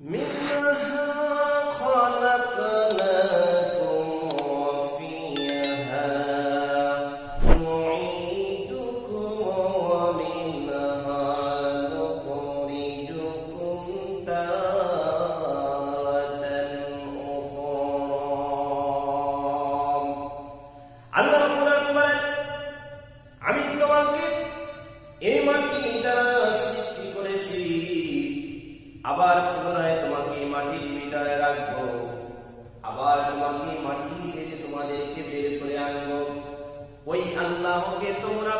منها خلقناكم وفيها نعيدكم ومنها نخرجكم تارة أخرى الله أكبر আমি তোমাকে এই মাটি দ্বারা আবার পুনরায় তোমাকে মাটির মিটারে রাখব। আবার তোমাকে মাটি থেকে তোমাদেরকে বের করে আনব। ওই আল্লাহকে তোমরা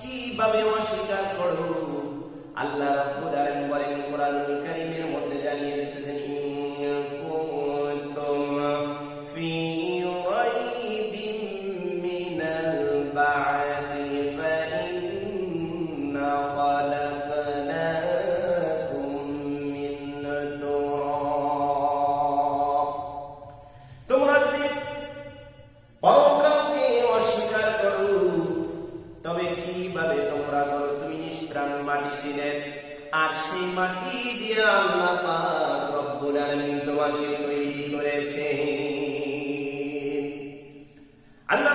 কীভাবে অস্বীকার করো? আল্লাহ দিলেন আর সেই মাটি দিয়ে আল্লাহ রব্বুল তোমাকে তৈরি করেছেন। আল্লাহ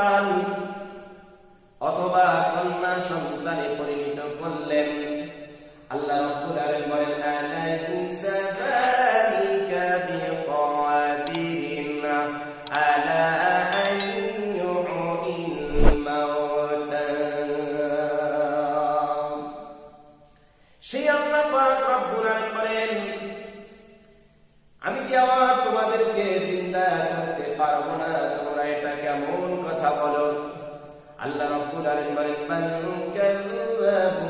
Quran. لعل رب العالمين من كذاب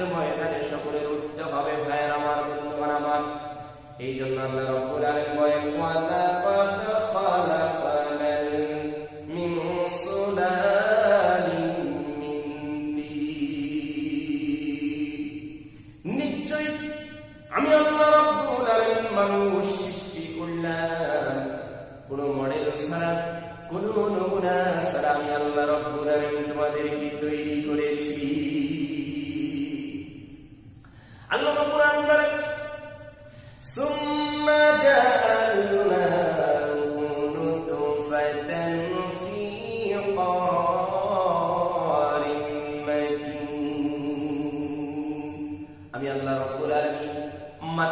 কেয়ামতের ময়দানে সকলের উঠতে হবে ভাইয়ের আমার বন্ধুগণ আমার এই জন্য আল্লাহ রব্বুল আলামিন বলেন আল্লাহ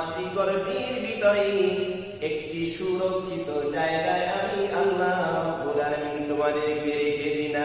দিগর্ভীর ভিতরে একটি সুরক্ষিত জায়গায় আমি আল্লাহ তোমাদেরকে গেলি না